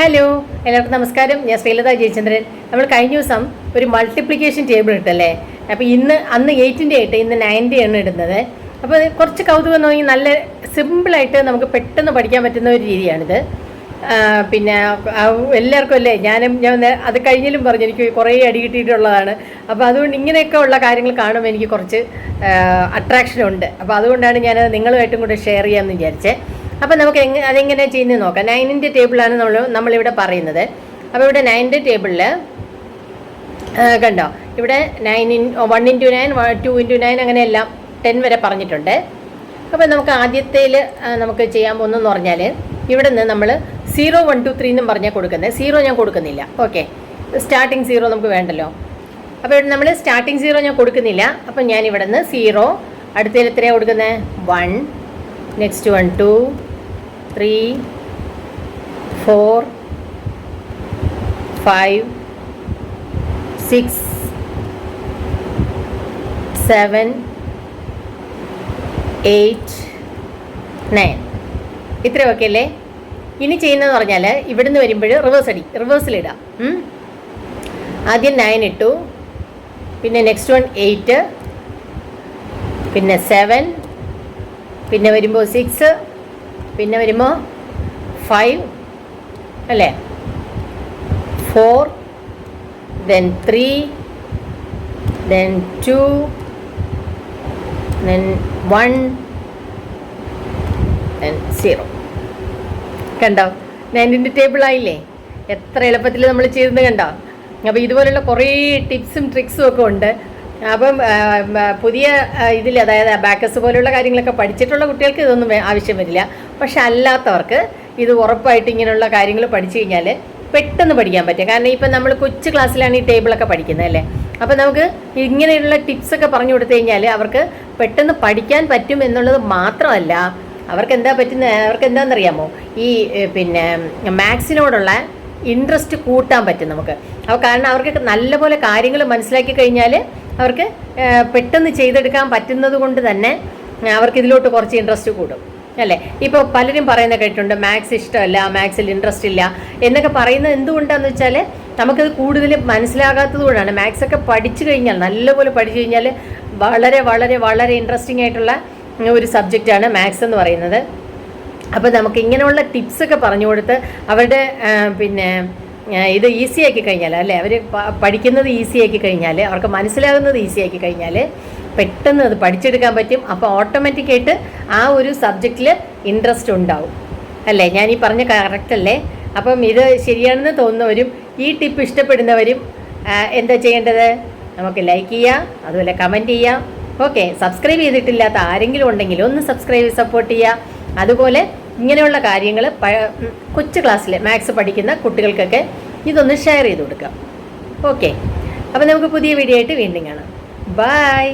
Hello എല്ലാവർക്കും നമസ്കാരം. ഞാൻ ശ്രീലത ജയചന്ദ്രൻ നമ്മൾ കഴിഞ്ഞ ദിവസം ഒരു മൾട്ടിപ്ലിക്കേഷൻ ടേബിൾ ഇട്ടല്ലേ? അപ്പോൾ ഇന്ന് അന്ന് എയ്റ്റിന്റെ ഇട്ട് ഇന്ന് നയന്റെ ആണ് ഇടുന്നത്. അപ്പോൾ കുറച്ച് കൗതുകം നോക്കി നല്ല സിമ്പിളായിട്ട് നമുക്ക് പെട്ടെന്ന് പഠിക്കാൻ പറ്റുന്ന ഒരു രീതിയാണിത്. പിന്നെ എല്ലാവർക്കും അല്ലേ? ഞാനും ഞാൻ അത് കഴിഞ്ഞാലും പറഞ്ഞു എനിക്ക് കുറേ അടി കിട്ടിയിട്ടുള്ളതാണ്. അപ്പോൾ അതുകൊണ്ട് ഇങ്ങനെയൊക്കെ ഉള്ള കാര്യങ്ങൾ കാണുമ്പോൾ എനിക്ക് കുറച്ച് അട്രാക്ഷൻ ഉണ്ട്. അപ്പോൾ അതുകൊണ്ടാണ് ഞാനത് നിങ്ങളുമായിട്ടും കൂടെ ഷെയർ ചെയ്യാമെന്ന് വിചാരിച്ചത് അപ്പോൾ നമുക്ക് എങ്ങനെ അതെങ്ങനെ ചെയ്യുന്നത് നോക്കാം. നയനിന്റെ ടേബിളാണ് നമ്മൾ നമ്മളിവിടെ പറയുന്നത്. അപ്പോൾ ഇവിടെ നയന്റെ ടേബിളിൽ കണ്ടോ? ഇവിടെ nine in one into nine two into nine അങ്ങനെ എല്ലാം ടെൻ വരെ പറഞ്ഞിട്ടുണ്ട്. അപ്പോൾ നമുക്ക് ആദ്യത്തേൽ നമുക്ക് ചെയ്യാൻ പോകുന്നതെന്ന് പറഞ്ഞാൽ ഇവിടെ നിന്ന് നമ്മൾ സീറോ വൺ ടു ത്രീ എന്നും പറഞ്ഞാൽ കൊടുക്കുന്നത്. സീറോ ഞാൻ കൊടുക്കുന്നില്ല. ഓക്കെ സ്റ്റാർട്ടിങ് സീറോ നമുക്ക് വേണ്ടല്ലോ. അപ്പോൾ ഇവിടെ നമ്മൾ സ്റ്റാർട്ടിങ് സീറോ ഞാൻ കൊടുക്കുന്നില്ല. അപ്പം ഞാൻ ഇവിടെ നിന്ന് സീറോ അടുത്തതിൽ എത്രയാണ് കൊടുക്കുന്നത് one next one two three four five six seven eight nine. ഇത്രയൊക്കെ അല്ലേ? ഇനി ചെയ്യുന്നതെന്ന് പറഞ്ഞാൽ ഇവിടുന്ന് വരുമ്പോൾ റിവേഴ്സ് അടി റിവേഴ്സിലിടാം. ആദ്യം നയൻ ഇട്ടു. പിന്നെ നെക്സ്റ്റ് വൺ എയ്റ്റ് പിന്നെ സെവൻ പിന്നെ വരുമ്പോൾ സിക്സ് പിന്നെ വരുമ്പോൾ ഫൈവ് അല്ലേ? Four then three then two then one then zero കണ്ടോ? നയന്റിന്റെ ടേബിൾ ആയില്ലേ? എത്ര എളുപ്പത്തിൽ നമ്മൾ ചെയ്തെന്ന് കണ്ടോ? അപ്പോൾ ഇതുപോലുള്ള കുറേ ടിപ്സും ട്രിക്സും ഒക്കെ ഉണ്ട്. അപ്പം പുതിയ ഇതിൽ അതായത് ബാക്കസ് പോലുള്ള കാര്യങ്ങളൊക്കെ പഠിച്ചിട്ടുള്ള കുട്ടികൾക്ക് ഇതൊന്നും ആവശ്യം വരില്ല. പക്ഷെ അല്ലാത്തവർക്ക് ഇത് ഉറപ്പായിട്ട് ഇങ്ങനെയുള്ള കാര്യങ്ങൾ പഠിച്ചു കഴിഞ്ഞാൽ പെട്ടെന്ന് പഠിക്കാൻ പറ്റും. കാരണം ഇപ്പം നമ്മൾ കൊച്ചു ക്ലാസ്സിലാണ് ഈ ടേബിളൊക്കെ പഠിക്കുന്നത് അല്ലേ? അപ്പം നമുക്ക് ഇങ്ങനെയുള്ള ടിപ്സൊക്കെ പറഞ്ഞു കൊടുത്തു കഴിഞ്ഞാൽ അവർക്ക് പെട്ടെന്ന് പഠിക്കാൻ പറ്റും എന്നുള്ളത് മാത്രമല്ല അവർക്ക് എന്താ പറ്റുന്ന അവർക്ക് എന്താണെന്നറിയാമോ? ഈ പിന്നെ മാത്സിനോടുള്ള ഇൻട്രസ്റ്റ് കൂട്ടാൻ പറ്റും നമുക്ക്. അപ്പോൾ കാരണം അവർക്ക് നല്ലപോലെ കാര്യങ്ങൾ മനസ്സിലാക്കി കഴിഞ്ഞാൽ അവർക്ക് പെട്ടെന്ന് ചെയ്തെടുക്കാൻ പറ്റുന്നത് കൊണ്ട് തന്നെ അവർക്ക് ഇതിലോട്ട് കുറച്ച് ഇൻട്രസ്റ്റ് കൂടും. അല്ലേ? ഇപ്പോൾ പലരും പറയുന്ന കേട്ടിട്ടുണ്ട് മാത്സ് ഇഷ്ടമല്ല മാത്സിൽ ഇൻട്രസ്റ്റ് ഇല്ല എന്നൊക്കെ പറയുന്നത് എന്തുകൊണ്ടാന്ന് വെച്ചാൽ നമുക്കത് കൂടുതൽ മനസ്സിലാകാത്തത് കൊണ്ടാണ്. മാത്സ് ഒക്കെ പഠിച്ചു കഴിഞ്ഞാൽ നല്ലപോലെ പഠിച്ചു കഴിഞ്ഞാൽ വളരെ വളരെ വളരെ ഇൻട്രസ്റ്റിംഗ് ആയിട്ടുള്ള ഒരു സബ്ജക്റ്റാണ് മാത്സ് എന്ന് പറയുന്നത്. അപ്പോൾ നമുക്ക് ഇങ്ങനെയുള്ള ടിപ്സൊക്കെ പറഞ്ഞു കൊടുത്ത് അവരുടെ പിന്നെ ഇത് ഈസിയാക്കി കഴിഞ്ഞാൽ അല്ലേ? അവർ പഠിക്കുന്നത് ഈസിയാക്കി കഴിഞ്ഞാൽ അവർക്ക് മനസ്സിലാകുന്നത് ഈസിയാക്കി കഴിഞ്ഞാൽ പെട്ടെന്ന് അത് പഠിച്ചെടുക്കാൻ പറ്റും. അപ്പോൾ ഓട്ടോമാറ്റിക്കായിട്ട് ആ ഒരു സബ്ജക്റ്റിൽ ഇൻട്രസ്റ്റ് ഉണ്ടാവും. അല്ലേ? ഞാൻ ഈ പറഞ്ഞ കറക്റ്റ് അല്ലേ? അപ്പം ഇത് ശരിയാണെന്ന് തോന്നുന്നവരും ഈ ടിപ്പ് ഇഷ്ടപ്പെടുന്നവരും എന്താ ചെയ്യേണ്ടത്? നമുക്ക് ലൈക്ക് ചെയ്യാം അതുപോലെ കമന്റ് ചെയ്യാം. ഓക്കെ സബ്സ്ക്രൈബ് ചെയ്തിട്ടില്ലാത്ത ആരെങ്കിലും ഉണ്ടെങ്കിൽ ഒന്ന് സബ്സ്ക്രൈബ് സപ്പോർട്ട് ചെയ്യുക അതുപോലെ ഇങ്ങനെയുള്ള കാര്യങ്ങൾ കൊച്ചു ക്ലാസ്സിലെ മാത്സ് പഠിക്കുന്ന കുട്ടികൾക്കൊക്കെ ഇതൊന്ന് ഷെയർ ചെയ്ത് കൊടുക്കാം. ഓക്കെ അപ്പോൾ നമുക്ക് പുതിയ വീഡിയോ ആയിട്ട് വീണ്ടും കാണാം. ബൈ